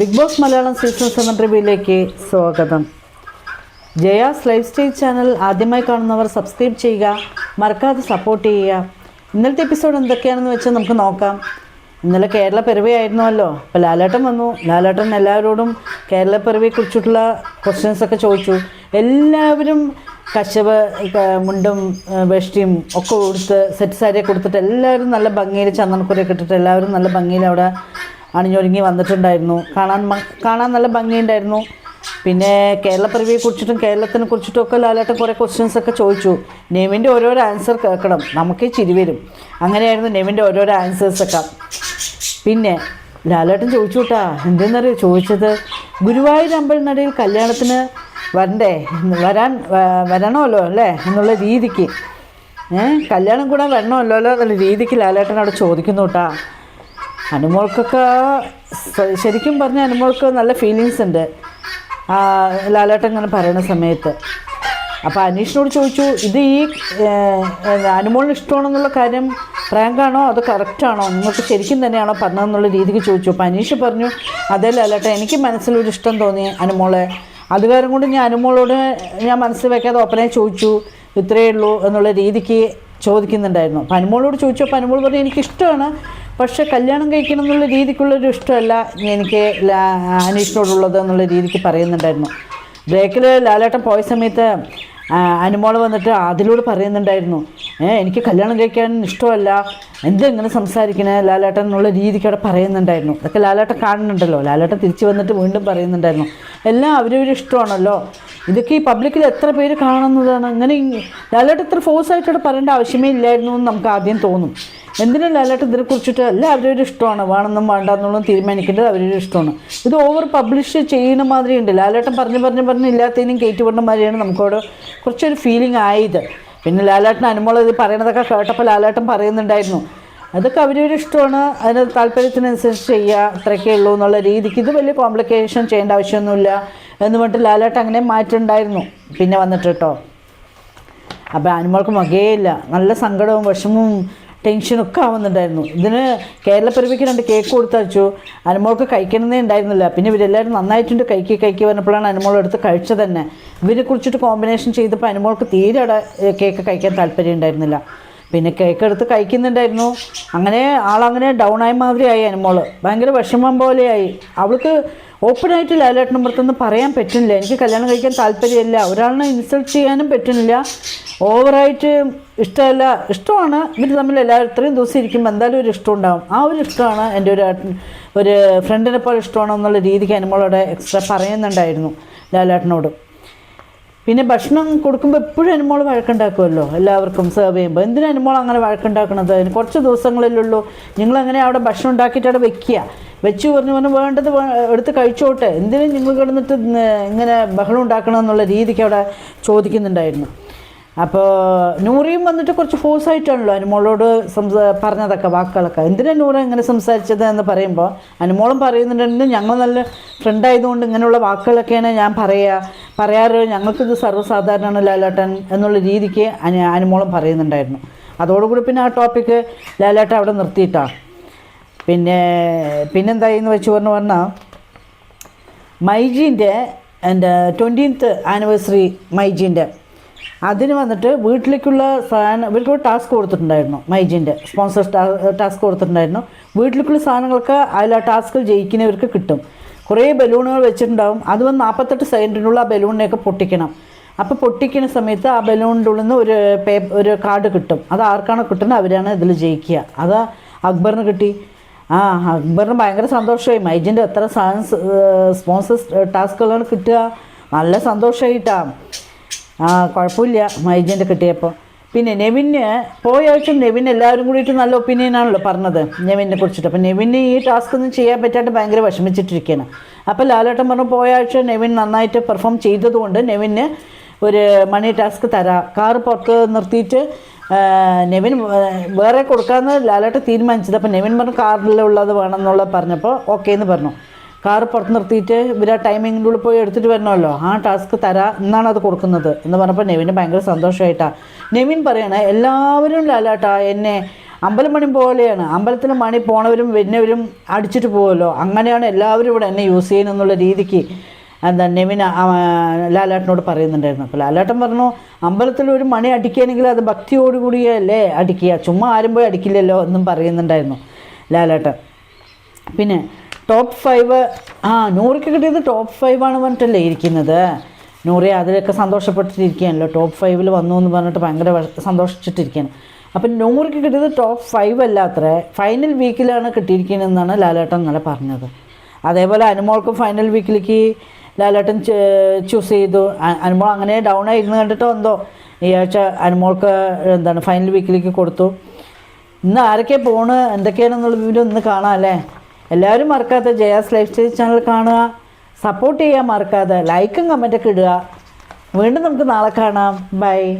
Bigg Boss Malayalam season seven റിവ്യൂയിലേക്ക് സ്വാഗതം. Jaya's lifestyle channel ആദ്യമായി കാണുന്നവർ സബ്സ്ക്രൈബ് ചെയ്യുക മറക്കാതെ സപ്പോർട്ട് ചെയ്യുക. ഇന്നലത്തെ എപ്പിസോഡ് എന്തൊക്കെയാണെന്ന് വെച്ചാൽ നമുക്ക് നോക്കാം. ഇന്നലെ കേരള പിറവിയായിരുന്നുവല്ലോ അപ്പോൾ ലാലേട്ടൻ വന്നു. ലാലേട്ടൻ എല്ലാവരോടും കേരള പിറവിയെക്കുറിച്ചിട്ടുള്ള ക്വസ്റ്റ്യൻസൊക്കെ ചോദിച്ചു. എല്ലാവരും കശവ് മുണ്ടും വെഷ്ടിയും ഒക്കെ കൊടുത്ത് സെറ്റ് സാരിയൊക്കെ കൊടുത്തിട്ട് എല്ലാവരും നല്ല ഭംഗിയിൽ ചന്ദനക്കുരയൊക്കെ ഇട്ടിട്ട് എല്ലാവരും നല്ല ഭംഗിയിൽ അവിടെ അണിഞ്ഞൊരുങ്ങി വന്നിട്ടുണ്ടായിരുന്നു. കാണാൻ കാണാൻ നല്ല ഭംഗിയുണ്ടായിരുന്നു. പിന്നെ കേരള കേരളപ്പിറവിയെ കുറിച്ചിട്ടും കേരളത്തിനെ കുറിച്ചിട്ടും ഒക്കെ ലാലേട്ടൻ കുറേ ക്വസ്റ്റ്യൻസ് ഒക്കെ ചോദിച്ചു. നെവിന്റെ ഓരോരോ ആൻസർ കേൾക്കണം. നമുക്ക് ചിരി വരും. അങ്ങനെയായിരുന്നു നെവിന്റെ ഓരോരോ ആൻസേഴ്സൊക്കെ പിന്നെ ലാലേട്ടൻ ചോദിച്ചു കേട്ടാ എന്തെന്നറിയോ ചോദിച്ചത്? ഗുരുവായൂർ അമ്പലനടയിൽ കല്യാണത്തിന് വരണ്ടേ? വരാൻ വരണമല്ലോ അല്ലേ? എന്നുള്ള രീതിക്ക്. കല്യാണം കൂടാൻ വരണമല്ലോ എന്നുള്ള രീതിക്ക് ലാലേട്ടൻ അവിടെ ചോദിക്കുന്നു കേട്ടാ അനുമോൾക്കൊക്കെ ശരിക്കും പറഞ്ഞ അനുമോൾക്ക് നല്ല ഫീലിങ്സ് ഉണ്ട്. ലാലേട്ടൻ ഇങ്ങനെ പറയുന്ന സമയത്ത്. അപ്പോൾ അനീഷിനോട് ചോദിച്ചു ഇത് ഈ അനുമോളിന് ഇഷ്ടമാണെന്നുള്ള കാര്യം പ്രാങ്കാണോ? അത് കറക്റ്റാണോ നിങ്ങൾക്ക് ശരിക്കും തന്നെയാണോ പറഞ്ഞതെന്നുള്ള രീതിക്ക് ചോദിച്ചു. അപ്പോൾ അനീഷ് പറഞ്ഞു അതേ ലാലേട്ടൻ എനിക്ക് മനസ്സിലൊരു ഇഷ്ടം തോന്നി അനുമോളെ. അത് കാരണം കൊണ്ട് ഞാൻ അനുമോളോട് ഞാൻ മനസ്സിൽ വയ്ക്കാതെ ഒപ്പനെ ചോദിച്ചു. ഇത്രയേ ഉള്ളൂ എന്നുള്ള രീതിക്ക് ചോദിക്കുന്നുണ്ടായിരുന്നു. അപ്പോൾ അനുമോളോട് ചോദിച്ചപ്പോൾ അനുമോൾ പറഞ്ഞു എനിക്കിഷ്ടമാണ്. പക്ഷേ കല്യാണം കഴിക്കണം എന്നുള്ള രീതിക്കുള്ളൊരു ഇഷ്ടമല്ല എനിക്ക് അനീഷിനോടുള്ളത് എന്നുള്ള രീതിക്ക് പറയുന്നുണ്ടായിരുന്നു. ബ്രേക്കിൽ ലാലേട്ടൻ പോയ സമയത്ത് അനുമോൾ വന്നിട്ട് അതിലൂടെ പറയുന്നുണ്ടായിരുന്നു. എനിക്ക് കല്യാണം കഴിക്കാൻ ഇഷ്ടമല്ല. എന്താ ഇങ്ങനെ സംസാരിക്കണേ? ലാലേട്ടൻ എന്നുള്ള രീതിക്ക് അവിടെ പറയുന്നുണ്ടായിരുന്നു. അതൊക്കെ ലാലേട്ടൻ കാണുന്നുണ്ടല്ലോ. ലാലേട്ടൻ തിരിച്ചു വന്നിട്ട് വീണ്ടും പറയുന്നുണ്ടായിരുന്നു. എല്ലാം അവരവരും ഇഷ്ടമാണല്ലോ. ഇതൊക്കെ ഈ പബ്ലിക്കിൽ എത്ര പേര് കാണുന്നതാണ്? അങ്ങനെ ലാലേട്ടൻ ഇത്ര ഫോഴ്സ് ആയിട്ട് അവിടെ പറയേണ്ട ആവശ്യമേ ഇല്ലായിരുന്നു എന്ന് നമുക്ക് ആദ്യം തോന്നും. എന്തിനാ ലാലേട്ടൻ ഇതിനെ കുറിച്ചിട്ട് എല്ലാം അവരവരുടെ ഇഷ്ടമാണ്. വേണമെന്നും വേണ്ടെന്നുള്ളതും തീരുമാനിക്കേണ്ടത് അവരൊരു ഇഷ്ടമാണ്. ഇത് ഓവർ പബ്ലിഷ് ചെയ്യുന്ന മാതിരി ഉണ്ട് ലാലേട്ടൻ പറഞ്ഞു പറഞ്ഞു പറഞ്ഞ് ഇല്ലാത്തതിനും കയറ്റി വിടുന്ന മാതിരിയാണ് നമുക്കവിടെ കുറച്ചൊരു ഫീലിംഗ് ആയത്. പിന്നെ ലാലേട്ടൻ അനുമോൾ ഇത് പറയണതൊക്കെ കേട്ടപ്പോൾ ലാലേട്ടൻ പറയുന്നുണ്ടായിരുന്നു. അതൊക്കെ അവരൊരു ഇഷ്ടമാണ്. അതിന് താല്പര്യത്തിനനുസരിച്ച് ചെയ്യുക അത്രയൊക്കെ ഉള്ളൂ എന്നുള്ള രീതിക്ക് ഇത് വലിയ കോംപ്ലിക്കേഷൻ ചെയ്യേണ്ട ആവശ്യമൊന്നുമില്ല എന്ന് പറഞ്ഞിട്ട് ലാലേട്ടൻ അങ്ങനെ മാറ്റുണ്ടായിരുന്നു. പിന്നെ വന്നിട്ട് കേട്ടോ അപ്പോൾ അനുമോൾക്ക് മകേയില്ല നല്ല സങ്കടവും വിഷമവും ടെൻഷനും ഒക്കെ ആവുന്നുണ്ടായിരുന്നു. ഇതിന് കേരളപ്പിറവിക്ക് രണ്ട് കേക്ക് കൊടുത്തയച്ചു. അനുമോൾക്ക് കഴിക്കണമെന്നേ ഉണ്ടായിരുന്നില്ല. പിന്നെ ഇവരെല്ലാവരും നന്നായിട്ടുണ്ട്. കൈക്ക് കൈക്ക് വന്നപ്പോഴാണ് അനുമോൾ എടുത്ത് കഴിച്ചത് തന്നെ. ഇവരെ കുറിച്ചിട്ട് കോമ്പിനേഷൻ ചെയ്തപ്പോൾ അനുമോൾക്ക് തീരെ അവിടെ കേക്ക് കഴിക്കാൻ താല്പര്യം ഉണ്ടായിരുന്നില്ല. പിന്നെ കേക്ക് എടുത്ത് കഴിക്കുന്നുണ്ടായിരുന്നു. അങ്ങനെ ആളങ്ങനെ ഡൗൺ ആയ മാതിരിയായി അനുമോൾ ഭയങ്കര വിഷമം പോലെയായി. അവൾക്ക് ഓപ്പണായിട്ട് ലാലേട്ടൻ പുറത്തൊന്നും പറയാൻ പറ്റുന്നില്ല. എനിക്ക് കല്യാണം കഴിക്കാൻ താല്പര്യമില്ല. ഒരാളിനെ ഇൻസൾട്ട് ചെയ്യാനും പറ്റുന്നില്ല. ഓവറായിട്ട് ഇഷ്ടമല്ല. ഇഷ്ടമാണ്. ഇവർ തമ്മിൽ എല്ലാവരും ഇത്രയും ദിവസം ഇരിക്കുമ്പോൾ എന്തായാലും ഒരു ഇഷ്ടം ഉണ്ടാവും. ആ ഒരു ഇഷ്ടമാണ് എന്റെ ഒരു ഒരു ഫ്രണ്ടിനെ പോലെ ഇഷ്ടമാണോ എന്നുള്ള രീതിക്ക് അനുമോളോടെ എക്സ്ട്രാ പറയുന്നുണ്ടായിരുന്നു ലാലേട്ടനോട്. പിന്നെ ഭക്ഷണം കൊടുക്കുമ്പോൾ എപ്പോഴും അനുമോൾ വഴക്കുണ്ടാക്കുമല്ലോ എല്ലാവർക്കും സെർവ് ചെയ്യുമ്പോൾ എന്തിനാ അനുമോൾ അങ്ങനെ വഴക്കുണ്ടാക്കണത്? അതിന് കുറച്ച് ദിവസങ്ങളിലുള്ളൂ നിങ്ങളങ്ങനെ അവിടെ ഭക്ഷണം ഉണ്ടാക്കിയിട്ട് അവിടെ വെക്കുക? വെച്ച് പറഞ്ഞു പറഞ്ഞു വേണ്ടത് എടുത്ത് കഴിച്ചോട്ടെ. എന്തിനും നിങ്ങൾ കിടന്നിട്ട് ഇങ്ങനെ ബഹളം ഉണ്ടാക്കണം എന്നുള്ള രീതിക്ക് അവിടെ ചോദിക്കുന്നുണ്ടായിരുന്നു. അപ്പോൾ നൂറിയും വന്നിട്ട് കുറച്ച് ഫോഴ്സ് ആയിട്ടാണല്ലോ അനുമോളോട് സംസാ പറഞ്ഞതൊക്കെ വാക്കുകളൊക്കെ. എന്തിനാണ് നൂറ ഇങ്ങനെ സംസാരിച്ചത് എന്ന് പറയുമ്പോൾ അനുമോളും പറയുന്നുണ്ടെങ്കിൽ ഞങ്ങൾ നല്ല ഫ്രണ്ട് ആയതുകൊണ്ട് ഇങ്ങനെയുള്ള വാക്കുകളൊക്കെയാണ് ഞാൻ പറയുക പറയാറ്. ഞങ്ങൾക്കിത് സർവസാധാരണമാണ് ലാലേട്ടൻ എന്നുള്ള രീതിക്ക് അനു അനുമോളം പറയുന്നുണ്ടായിരുന്നു. അതോടുകൂടി പിന്നെ ആ ടോപ്പിക്ക് ലാലേട്ടൻ അവിടെ നിർത്തിയിട്ടാണ് പിന്നെ പിന്നെന്തായിന്ന് വെച്ച് പറഞ്ഞു പറഞ്ഞാൽ മൈജീന്റെ എന്റെ ട്വന്റീൻത്ത് ആനിവേഴ്സറി മൈജീന്റെ അതിന് വന്നിട്ട് വീട്ടിലേക്കുള്ള സാധനം ഇവർക്ക് ടാസ്ക് കൊടുത്തിട്ടുണ്ടായിരുന്നു മൈജിന്റെ. സ്പോൺസർ ടാസ്ക് കൊടുത്തിട്ടുണ്ടായിരുന്നു. വീട്ടിലേക്കുള്ള സാധനങ്ങൾക്ക് അതിൽ ആ ടാസ്കിൽ ജയിക്കുന്നവർക്ക് കിട്ടും. കുറേ ബലൂണുകൾ വെച്ചിട്ടുണ്ടാവും. അത് വന്ന് നാൽപ്പത്തെട്ട് സെക്കൻഡിനുള്ള ആ ബലൂണിനെയൊക്കെ പൊട്ടിക്കണം. അപ്പോൾ പൊട്ടിക്കുന്ന സമയത്ത് ആ ബലൂണിന്റെ ഉള്ളിൽ നിന്ന് ഒരു പേപ്പർ ഒരു കാർഡ് കിട്ടും. അത് ആർക്കാണോ കിട്ടുന്നത് അവരാണ് ഇതിൽ ജയിക്കുക. അത് അക്ബറിന് കിട്ടി. ആ അക്ബറിന് ഭയങ്കര സന്തോഷമായി. മൈജിന്റെ എത്ര സാധനം സ്പോൺസേഴ്സ് ടാസ്കുകളാണ് കിട്ടുക. നല്ല സന്തോഷമായിട്ടാ. ആ കുഴപ്പമില്ല. മൈജന്റെ കിട്ടിയപ്പോൾ പിന്നെ നെവിന് പോയ ആവശ്യം നെവിൻ എല്ലാവരും കൂടിയിട്ട് നല്ല ഒപ്പീനിയനാണല്ലോ പറഞ്ഞത് നെവിനെ കുറിച്ചിട്ട്. അപ്പം നെവിന് ഈ ടാസ്ക് ഒന്നും ചെയ്യാൻ പറ്റാണ്ട് ഭയങ്കര വിഷമിച്ചിട്ടിരിക്കുകയാണ് അപ്പോൾ ലാലേട്ടൻ പറഞ്ഞു പോയ ആഴ്ച നെവിൻ നന്നായിട്ട് പെർഫോം ചെയ്തതുകൊണ്ട് നെവിന് ഒരു മണി ടാസ്ക് തരാം. കാർ പുറത്ത് നിർത്തിയിട്ട് നെവിൻ വേറെ കൊടുക്കാമെന്ന് ലാലേട്ടൻ തീരുമാനിച്ചത്. അപ്പോൾ നെവിൻ പറഞ്ഞു കാറിലുള്ളത് വേണം എന്നുള്ളത് പറഞ്ഞപ്പോൾ ഓക്കേ എന്ന് പറഞ്ഞു. കാറ് പുറത്ത് നിർത്തിയിട്ട് ഇവർ ആ ടൈമിങ്ങിന്റെ ഉള്ളിൽ പോയി എടുത്തിട്ട് വരണമല്ലോ. ആ ടാസ്ക് തരാ എന്നാണ് അത് കൊടുക്കുന്നത്. എന്ന് പറഞ്ഞപ്പോൾ നെവിന് ഭയങ്കര സന്തോഷമായിട്ടാണ് നെവിൻ പറയണേ എല്ലാവരും ലാലാട്ടാ എന്നെ അമ്പലമണി പോലെയാണ്. അമ്പലത്തിൽ മണി പോണവരും വരുന്നവരും അടിച്ചിട്ട് പോകുമല്ലോ അങ്ങനെയാണ് എല്ലാവരും ഇവിടെ എന്നെ യൂസ് ചെയ്യുന്നെന്നുള്ള രീതിക്ക് എന്താ നെവിൻ ലാലേട്ടനോട് പറയുന്നുണ്ടായിരുന്നു. അപ്പോൾ ലാലാട്ടൻ പറഞ്ഞു അമ്പലത്തിൽ ഒരു മണി അടിക്കുകയാണെങ്കിൽ അത് ഭക്തിയോടുകൂടിയല്ലേ അടിക്കുക? ചുമ്മാ ആരും പോയി അടിക്കില്ലല്ലോ എന്നും പറയുന്നുണ്ടായിരുന്നു ലാലാട്ടൻ. പിന്നെ ടോപ്പ് ഫൈവ് ആ നൂറിക്ക് കിട്ടിയത് ടോപ്പ് ഫൈവ് ആണ് പറഞ്ഞിട്ടല്ലേ ഇരിക്കുന്നത്. നൂറി അതിലൊക്കെ സന്തോഷപ്പെട്ടിരിക്കുകയാണല്ലോ ടോപ്പ് ഫൈവിൽ വന്നു എന്ന് പറഞ്ഞിട്ട് ഭയങ്കര സന്തോഷിച്ചിട്ടിരിക്കുകയാണ്. അപ്പം നൂറിക്ക് കിട്ടിയത് ടോപ്പ് ഫൈവ് അല്ല അത്ര ഫൈനൽ വീക്കിലാണ് കിട്ടിയിരിക്കുന്നതെന്നാണ് ലാലേട്ടൻ ഇന്നലെ പറഞ്ഞത്. അതേപോലെ അനുമോൾക്ക് ഫൈനൽ വീക്കിലേക്ക് ലാലേട്ടൻ ചൂസ് ചെയ്തു. അനുമോൾ അങ്ങനെ ഡൗൺ ആയിരുന്നു കണ്ടിട്ടോ എന്തോ? ഈ ആഴ്ച അനുമോൾക്ക് എന്താണ് ഫൈനൽ വീക്കിലേക്ക് കൊടുത്തു. ഇന്ന് ആരൊക്കെ പോണ്? എന്തൊക്കെയാണെന്നുള്ള വിവരം ഇന്ന് കാണാം അല്ലേ? എല്ലാവരും മറക്കാതെ ജയാസ് ലൈഫ് സ്റ്റൈൽ ചാനൽ കാണുക. സപ്പോർട്ട് ചെയ്യാൻ മറക്കാതെ ലൈക്കും കമന്റൊക്കെ ഇടുക. വീണ്ടും നമുക്ക് നാളെ കാണാം. ബൈ